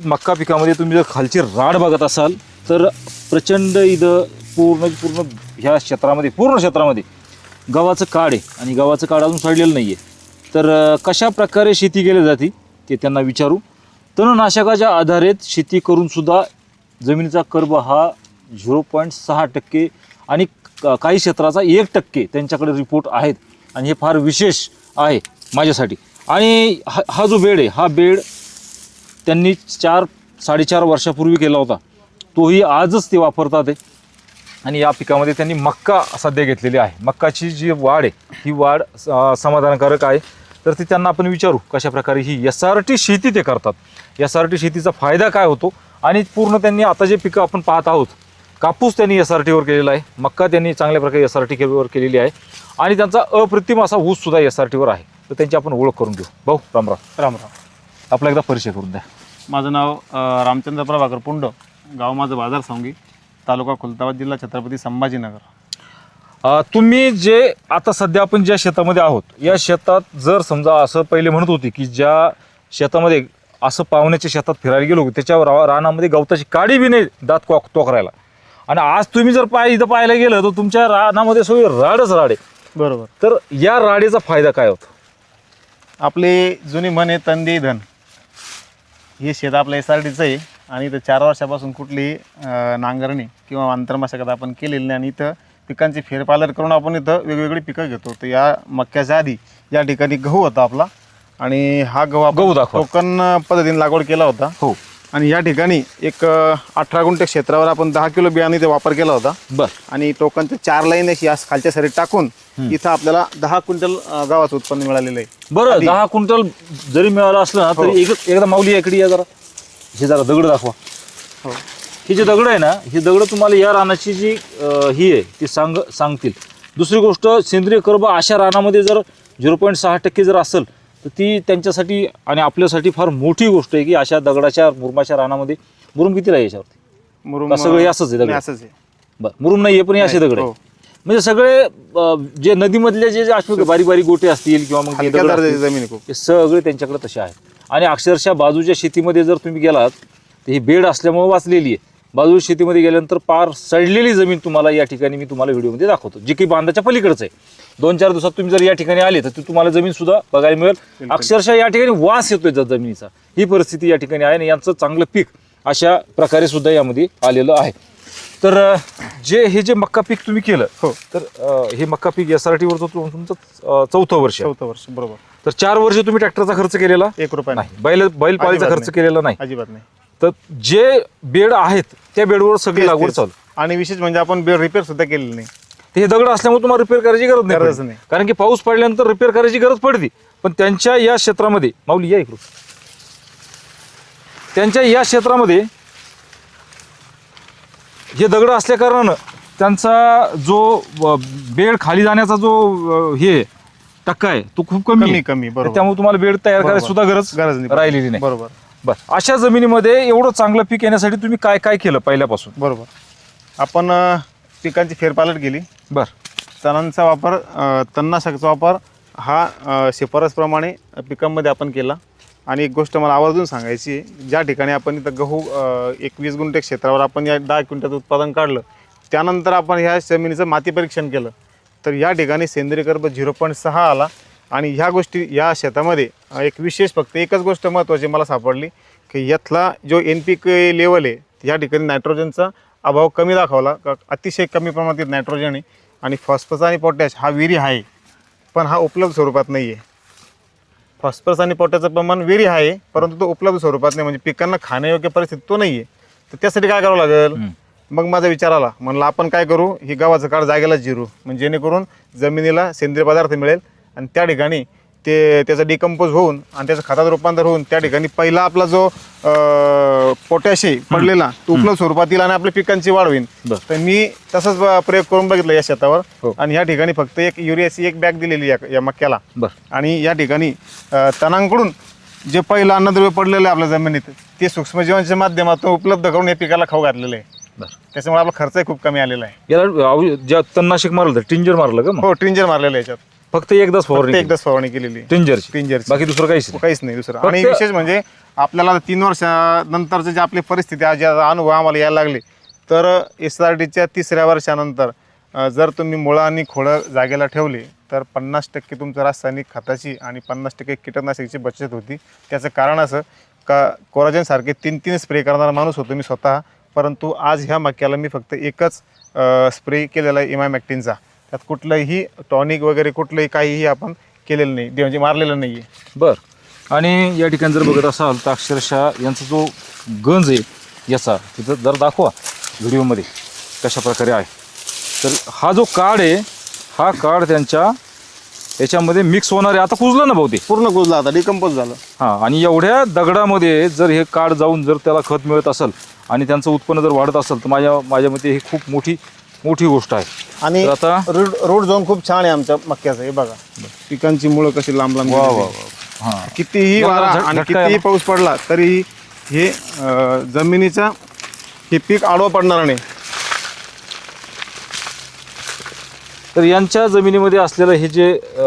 मक्का पिकामध्ये तुम्ही जर खालची राड बघत असाल तर प्रचंड इथं पूर्ण पूर्ण ह्या क्षेत्रामध्ये पूर्ण क्षेत्रामध्ये गव्हाचं काड आहे आणि गव्हाचं काड अजून सडलेलं नाही आहे तर कशा प्रकारे शेती केली जाते ते त्यांना विचारू. तणनाशकाच्या आधारित शेती करूनसुद्धा जमिनीचा कर्ब हा झिरो पॉईंट सहा टक्के आणि काही क्षेत्राचा एक टक्के त्यांच्याकडे रिपोर्ट आहेत. आणि हे फार विशेष आहे माझ्यासाठी. आणि हा हा जो बेड आहे हा बेड त्यांनी चार साडेचार वर्षापूर्वी केला होता. तोही आजच ते वापरतात आहे आणि या पिकामध्ये त्यांनी मक्का सध्या घेतलेली आहे. मक्काची जी वाढ आहे ही वाढ समाधानकारक आहे. तर ती त्यांना आपण विचारू कशा प्रकारे ही एस आर टी शेती ते करतात. एस आर टी शेतीचा फायदा काय होतो? आणि पूर्ण त्यांनी आता जे पिकं आपण पाहत आहोत कापूस त्यांनी एस आर टीवर केलेला आहे. मक्का त्यांनी चांगल्या प्रकारे एस आर टीवर केलेली आहे. आणि त्यांचा अप्रतिम असा ऊससुद्धा एस आर टीवर आहे. तर त्यांची आपण ओळख करून घेऊ. भाऊ रामराम राम राम. आपला एकदा परिचय करून द्या. माझं नाव अ, रामचंद्र प्रभाकर पुंड गाव माझं बाजार सांगी तालुका खुलताबाद जिल्हा छत्रपती संभाजीनगर. अ, तुम्ही जे आता सध्या आपण ज्या शेतामध्ये आहोत या शेतात जर समजा असं पहिले म्हणत होते की ज्या शेतामध्ये असं पाहुण्याच्या शेतात फिरायला गेलो त्याच्या रा रानामध्ये गवताची काडी बी नाही दात कॉक तोकरायला आणि आज तुम्ही जर पाय इथं पाहायला गेलं तर तुमच्या रानामध्ये सगळी राडच राडे. बरोबर. तर या राडीचा फायदा काय होतो? आपले जुनी म्हण आहे तंदे धन. हे शेत आपलं एस आर टीचं आहे आणि इथं चार वर्षापासून कुठली अ, नांगरणी किंवा आंतरमशागत आपण केलेली नाही. आणि इथं पिकांची फेरपालट करून आपण इथं वेगवेगळी पिकं घेतो. तर या मक्याच्या आधी या ठिकाणी गहू होता आपला. आणि हा गहू आपण गहू दाखवा. टोकन पद्धतीने लागवड केला होता. हो. आणि या ठिकाणी एक अठरा गुंठे क्षेत्रावर आपण दहा किलो बियाणे ते वापर केला होता. बर. आणि टोकनचे चार लाईन अशी आज खालच्या सरीत टाकून इथं आपल्याला दहा क्विंटल अ, गव्हाचं उत्पन्न मिळालेलं आहे. बरं दहा क्विंटल जरी मिळालं असलं ना तरी एक एकदा माऊली या इकडे या जरा. हे जरा दगड दाखवा. हो. ही जी दगड आहे ना ही दगड तुम्हाला या रानाची जी अं, ही आहे ती सांग सांगतील. दुसरी गोष्ट सेंद्रिय कर्ब अशा रानामध्ये जर झिरो पॉईंट सहा टक्के जर असेल तर ती त्यांच्यासाठी आणि आपल्यासाठी फार मोठी गोष्ट आहे की अशा दगडाच्या मुरमाच्या रानामध्ये मुरुम किती राहील याच्यावरती? मुरुम का सगळे असंच आहे दगड? असंच आहे. बरं मुरुम नाही आहे पण हे असे दगड आहे हो. म्हणजे सगळे अं, जे नदीमधले जे जे बारीक बारीक गोटे असतील किंवा मग हे हलक्या दगड दर्जाची असतील, जमीन आहे खूप. हे सगळे त्यांच्याकडे तसे आहेत. आणि अक्षरशः बाजूच्या शेतीमध्ये जर तुम्ही गेलात तर ही बेड असल्यामुळे वाचलेली आहे. बाजूच्या शेतीमध्ये गेल्यानंतर पार सडलेली जमीन तुम्हाला या ठिकाणी मी तुम्हाला व्हिडिओमध्ये दाखवतो. जी की बांधाच्या पलीकडचं आहे. दोन चार दिवसात तुम्ही जर या ठिकाणी आले तर ती तुम्हाला जमीन सुद्धा बघायला मिळेल. अक्षरशः या ठिकाणी वास येतोय त्या जमिनीचा. ही परिस्थिती या ठिकाणी आहे आणि यांचं चांगलं पीक अशा प्रकारे सुद्धा यामध्ये आलेलं आहे. तर जे हे जे मक्का पीक तुम्ही केलं हो. तर अं, हे मक्का पीक एस आर तुमचं अं, चौथं वर्ष आहे. चौथं वर्ष बरोबर. तर चार वर्ष तुम्ही ट्रॅक्टरचा खर्च केलेला? एक रुपया नाही. नाही. बैल बैलपाळीचा अजिबात खर्च नाही. केलेला नाही. अजिबात नाही. तर जे बेड आहेत त्या बेडवर सगळी तेच- लागवड तेच. चालू आणि विशेष म्हणजे आपण बेड रिपेअर सुद्धा केलेली नाही ते हे दगड असल्यामुळे तुम्हाला रिपेअर करायची गरज नाही गरज पडली. नाही. कारण की पाऊस पडल्यानंतर रिपेअर करायची गरज पडते पण त्यांच्या या क्षेत्रामध्ये माऊली या इकडून त्यांच्या या क्षेत्रामध्ये हे दगड असल्या कारणानं त्यांचा जो अ, बेड खाली जाण्याचा जो अ, हे आहे, टक्का आहे तो खूप कमी कमी आहे. कमी बरोबर त्यामुळे तुम्हाला बेड तयार करायची. सुद्धा गरज गरज नाही राहिलेली नाही बरोबर बर. अशा जमिनीमध्ये एवढं चांगलं पीक येण्यासाठी तुम्ही काय काय केलं पहिल्यापासून? बरोबर. आपण अ, पिकांची फेरपालट केली. बर. तणांचा वापर अ, तणनाशकाचा वापर हा अ, शिफारसप्रमाणे पिकांमध्ये आपण केला. आणि एक गोष्ट मला आवर्जून सांगायची आहे ज्या ठिकाणी आपण इथं गहू अ, एक वीस गुंठे क्षेत्रावर आपण या दहा क्विंटलचं उत्पादन काढलं त्यानंतर आपण ह्या जमिनीचं माती परीक्षण केलं. तर या ठिकाणी सेंद्रिय कर्ब झिरो पॉईंट सहा आला. आणि ह्या गोष्टी या शेतामध्ये एक विशेष फक्त एकच गोष्ट महत्त्वाची मला सापडली की यातला जो एन पी के लेवल आहे या ठिकाणी नायट्रोजनचा अभाव कमी दाखवला. का अतिशय कमी प्रमाणात नायट्रोजन आहे आणि फॉस्फरस आणि पोटॅश हा विरी आहे पण हा उपलब्ध स्वरूपात नाही आहे फॉस्फरस आणि पोटॅशचं प्रमाण विरी आहे परंतु तो उपलब्ध स्वरूपात नाही म्हणजे पिकांना खाण्यायोग्य परिस्थिती तो नाही आहे तर त्यासाठी काय करावं लागेल. मग माझा विचार आला म्हणलं आपण काय करू? ही गव्हाचं काळ जागेला जिरू. म्हणजे जेणेकरून जमिनीला सेंद्रिय पदार्थ मिळेल आणि त्या ठिकाणी ते त्याचं डिकम्पोज होऊन आणि त्याचं खतात रूपांतर होऊन त्या ठिकाणी पहिला आपला जो पोटॅशी पडलेला तो उपलब्ध स्वरूपात येईल आणि आपल्या पिकांची वाढ होईल. तर मी तसंच प्रयोग करून बघितला या शेतावर. हो. आणि या ठिकाणी फक्त एक युरियाची एक बॅग दिलेली या मक्याला. आणि या ठिकाणी तणांकडून जे पहिलं अन्नद्रव्य पडलेलं आहे आपल्या जमिनीत ते सूक्ष्मजीवांच्या माध्यमातून उपलब्ध करून या पिकाला खाऊ घातलेलं आहे. त्याच्यामुळे आपला खर्चही खूप कमी आलेला आहे. याला ज्या तणनाशक मारलं टिंजर मारलं का हो ट्रिंजर मारलेलं आहे याच्यात. फक्त एकदाच फक्त फवारणी एकदाच फवारणी केलेली. टिंजरची टिंजरची. बाकी दुसरं काहीच नाही. काहीच नाही दुसरं. फक्त- आणि विशेष म्हणजे आपल्याला तीन वर्षानंतरची जी आपली परिस्थिती आज जे अनुभव आम्हाला यायला लागले तर एस आर टीच्या तिसऱ्या वर्षानंतर अं, जर तुम्ही मुळं आणि खोळं जागेला ठेवले तर पन्नास टक्के तुमचं रासायनिक खताची आणि पन्नास टक्के कीटकनाशकाची बचत होती. त्याचं कारण असं का कोराजनसारखे तीन तीन स्प्रे करणारा माणूस होतो मी स्वतः परंतु आज ह्या मक्याला मी फक्त एकच स्प्रे केलेला आहे इमामॅक्टिनचा. त्यात कुठलंही टॉनिक वगैरे कुठलंही काहीही आपण केलेलं नाही ते म्हणजे मारलेलं नाही आहे बर. आणि या ठिकाणी जर बघत असाल तर अक्षरशः यांचा जो गंज आहे याचा तिथं जर दाखवा व्हिडिओमध्ये कशा प्रकारे आहे. तर हा जो कार्ड आहे हा कार्ड त्यांच्या याच्यामध्ये मिक्स होणार आहे. आता कुजलं ना भाऊ ते पूर्ण कुजला आता डिकम्पोज झालं. हां आणि एवढ्या दगडामध्ये जर हे कार्ड जाऊन जर त्याला खत मिळत असेल आणि त्यांचं उत्पन्न जर वाढत असेल तर माझ्या माझ्या मते ही खूप मोठी मोठी गोष्ट आहे. आणि तर आता रूट रूट झोन खूप छान आहे आमच्या मक्याचं हे बघा. पिकांची मुळं कशी लांब लांब वा वा गेलेली. वा. हां. कितीही याला वारा झट- आणि झटका कितीही याला. पाऊस पडला तरी हे अं, जमिनीचा हे पीक आडवं पडणार नाही. तर यांच्या जमिनीमध्ये असलेलं हे जे अ,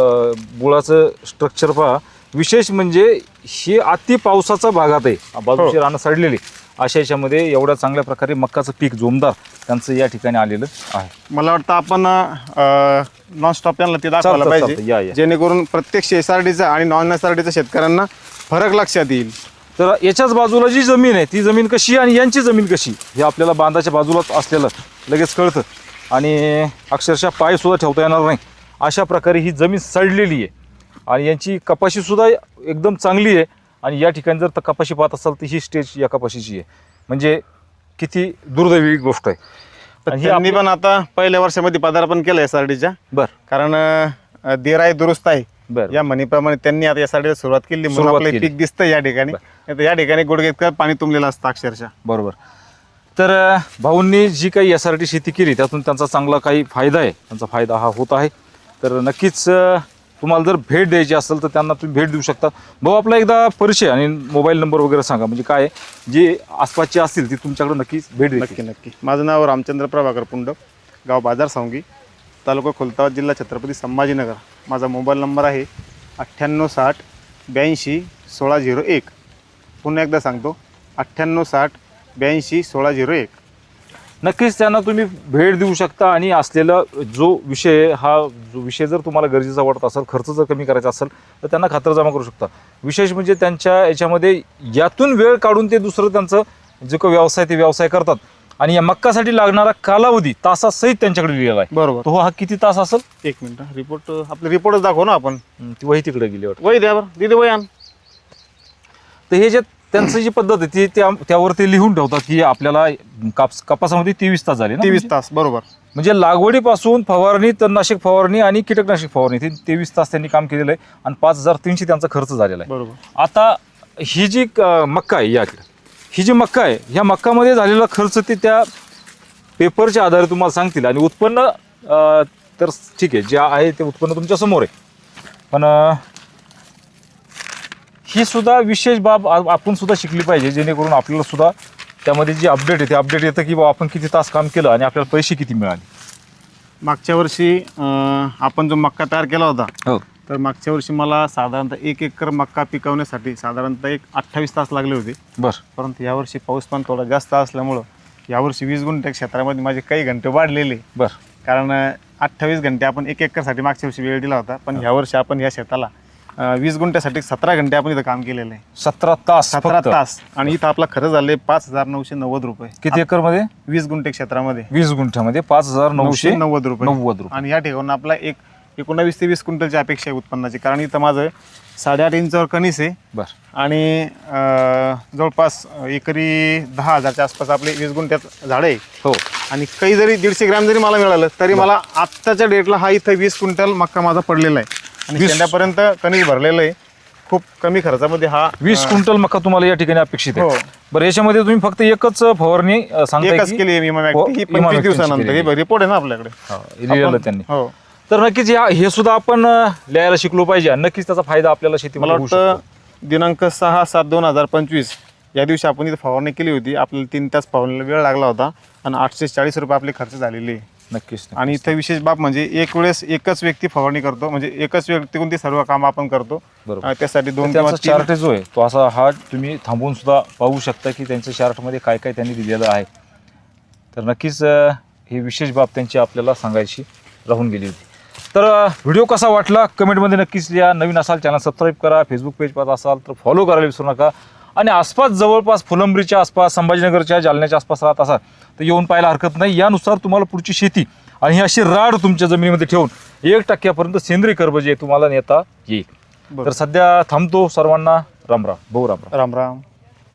बुळाचं स्ट्रक्चर पहा विशेष म्हणजे हे अति पावसाचा भागात आहे. बाजूची हो. रानं सडलेली. अशा याच्यामध्ये एवढ्या चांगल्या प्रकारे मक्काचं पीक जोमदार त्यांचं या ठिकाणी आलेलं आहे. मला वाटतं आपण नॉन स्टॉप त्यांना ते दाखवायला चालतं, चालतं. या, पाहिजे या. जेणेकरून प्रत्यक्ष एस आर डीचा आणि नॉन एस आर डीचा शेतकऱ्यांना फरक लक्षात येईल. तर याच्याच बाजूला जी जमीन आहे ती जमीन कशी आणि यांची जमीन कशी? हे आपल्याला बांधाच्या बाजूलाच असलेलं लगेच कळतं. आणि अक्षरशः पाय सुद्धा ठेवता येणार नाही. अशा प्रकारे ही जमीन सडलेली आहे. आणि यांची कपाशी सुद्धा एकदम चांगली आहे. आणि या ठिकाणी जर त- कपाशी पाहत असाल तर ही स्टेज या कपाशीची आहे. म्हणजे किती दुर्दैवी गोष्ट आहे. तर आणि हे त्यांनी पण आता पहिल्या वर्षामध्ये पदार्पण केलं एस आर डीच्या बर. कारण अं, देर आहे दुरुस्त आहे. बर. या म्हणीप्रमाणे त्यांनी आता यासाठी सुरुवात केली. म्हणून सुरुवात आपलं केली. पीक दिसतं या ठिकाणी. नाहीतर या ठिकाणी गुडघेत पाणी तुंबलेलं असतं अक्षरशः. बरोबर. तर अ, भाऊंनी जी काही एस टी शेती केली त्यातून त्यांचा चांगला काही फायदा आहे. त्यांचा फायदा हा होत आहे. तर नक्कीच अ, तुम्हाला जर भेट द्यायची असेल तर त्यांना तुम्ही भेट देऊ शकता. भाऊ आपला एकदा परिचय आणि मोबाईल नंबर वगैरे सांगा. म्हणजे काय जे आसपासची असतील ती तुमच्याकडे नक्कीच भेट नक्की देतील. नक्की माझं नाव रामचंद्र प्रभाकर पुंड गाव बाजार सावंगी तालुका खुलताबाद जिल्हा छत्रपती संभाजीनगर. माझा मोबाईल नंबर आहे अठ्ठ्याण्णव साठ ब्याऐंशी सोळा झिरो एक. पुन्हा एकदा सांगतो अठ्ठ्याण्णव साठ ब्याऐंशी सोळा झिरो एक. नक्कीच त्यांना तुम्ही भेट देऊ शकता आणि असलेला जो विषय हा जो विषय जर तुम्हाला गरजेचा वाटत असेल खर्च जर कमी करायचा असेल तर त्यांना खातरजमा करू शकता. विशेष म्हणजे त्यांच्या याच्यामध्ये यातून वेळ काढून ते दुसरं त्यांचं जो काही व्यवसाय ते व्यवसाय करतात. आणि या मक्कासाठी लागणारा कालावधी तासासहित त्यांच्याकडे लिहिलेला आहे. बरोबर. तो हा किती तास असेल? एक मिनटं रिपोर्ट आपले रिपोर्टच दाखवू ना आपण. ती वही तिकडे गेली वाटतं. वय द्या बरं. दिदी वय आण. तर हे जे त्यांचं जी पद्धत आहे ती त्या त्यावर ते लिहून ठेवतात की आपल्याला काप कपासामध्ये तेवीस तास झाले ना तेवीस तास बरोबर. म्हणजे लागवडीपासून फवारणी तणनाशक फवारणी आणि कीटकनाशक फवारणी ते तेवीस तास त्यांनी काम केलेलं आहे आणि पाच हजार तीनशे त्यांचा खर्च झालेला आहे. बरोबर. आता ही जी मक्का आहे याकडे ही जी मक्का आहे ह्या मक्कामध्ये झालेला खर्च ते त्या पेपरच्या आधारे तुम्हाला सांगतील आणि उत्पन्न तर ठीक आहे जे आहे ते उत्पन्न तुमच्यासमोर आहे. पण ही सुद्धा विशेष बाब आ- आपण सुद्धा शिकली पाहिजे जेणेकरून आपल्याला सुद्धा त्यामध्ये जे अपडेट आहे ते अपडेट येतं की बा आपण किती तास काम केलं आणि आपल्याला पैसे किती मिळाले. मागच्या वर्षी अं, आपण जो मक्का तयार केला होता हो. तर मागच्या वर्षी मला साधारणतः एक एकर मक्का पिकवण्यासाठी साधारणतः एक अठ्ठावीस तास लागले होते. बरं. परंतु यावर्षी पाऊस पण थोडा जास्त असल्यामुळं यावर्षी वीस गुंठे क्षेत्रामध्ये माझे काही घंटे वाढलेले. बरं. कारण अठ्ठावीस घंटे आपण एक एकरसाठी मागच्या वर्षी वेळ दिला होता पण यावर्षी आपण या शेताला अं, वीस गुंठ्यासाठी सतरा घंटे आपण इथं काम केलेलं आहे. सतरा तास सतरा फक्त. तास. आणि इथं आपला खरं झाले पाच हजार नऊशे नव्वद रुपये. किती एकरमध्ये वीस गुंठे क्षेत्रामध्ये. वीस गुंठ्यामध्ये पाच हजार नऊशे नव्वद रुपये. नव्वद रुपये. आणि या ठिकाणी आपला एक एकोणावीस ते वीस क्विंटलची अपेक्षा आहे उत्पन्नाची. कारण इथं माझं साडेआठ इंचावर कणीस आहे. बर. आणि अं, जवळपास एकरी दहा हजारच्या आसपास आपले वीस गुंठ्यात झाडं आहे. हो. आणि काही जरी दीडशे ग्रॅम जरी मला मिळालं तरी मला आत्ताच्या डेटला हा इथं वीस क्विंटल मक्का माझा पडलेला आहे. आणि वीस- शेंड्यापर्यंत कणीस भरलेलं आहे खूप कमी खर्चामध्ये हा वीस क्विंटल मका तुम्हाला या ठिकाणी अपेक्षित हो. आहे बरं याच्यामध्ये तुम्ही फक्त एकच फवारणी अं, सांगताय एकच की- केली आहे विमा हो, ही विमा पंचवीस दिवसानंतर. हे रिपोर्ट आहे ना आपल्याकडे हा, लिहिलेलं आपण- त्यांनी हो तर नक्कीच या हे सुद्धा आपण अं, लिहायला शिकलो पाहिजे आणि नक्कीच त्याचा फायदा आपल्याला मला शेतीमध्ये होऊ वाटतं शकतो. दिनांक सहा सात दोन हजार पंचवीस या दिवशी आपण इथं फवारणी केली होती आपल्याला तीन तास फवारणीला वेळ लागला होता आणि आठशे चाळीस रुपये आपले खर्च झालेले आहे. नक्कीच आणि इथे विशेष बाब म्हणजे एक वेळेस एकच व्यक्ती फवारणी करतो म्हणजे एकच व्यक्तीकडून ती सर्व काम आपण करतो. बरोबर. त्यासाठी दोन किंवा त्यांचा तीन चार्ट जो आहे तो असा हा तुम्ही थांबवून सुद्धा पाहू शकता की त्यांच्या चार्टमध्ये काय काय त्यांनी दिलेलं आहे. तर नक्कीच अं, ही विशेष बाब त्यांची आपल्याला सांगायची राहून गेली होती. तर अं, व्हिडिओ कसा वाटला? कमेंटमध्ये नक्कीच या नवीन असाल चॅनल सबस्क्राईब करा. फेसबुक पेज पाहत असाल तर फॉलो करायला विसरू नका. आणि आसपास जवळपास फुलंब्रीच्या आसपास संभाजीनगरच्या जालन्याच्या आसपास राहत असाल तर येऊन पाहायला हरकत नाही. यानुसार तुम्हाला पुढची शेती आणि ही अशी राड तुमच्या जमिनीमध्ये ठेवून एक टक्क्यापर्यंत सेंद्रिय कर्ब जे तुम्हाला नेता येईल. तर सध्या थांबतो सर्वांना. रामराम भाऊ रामराम राम राम.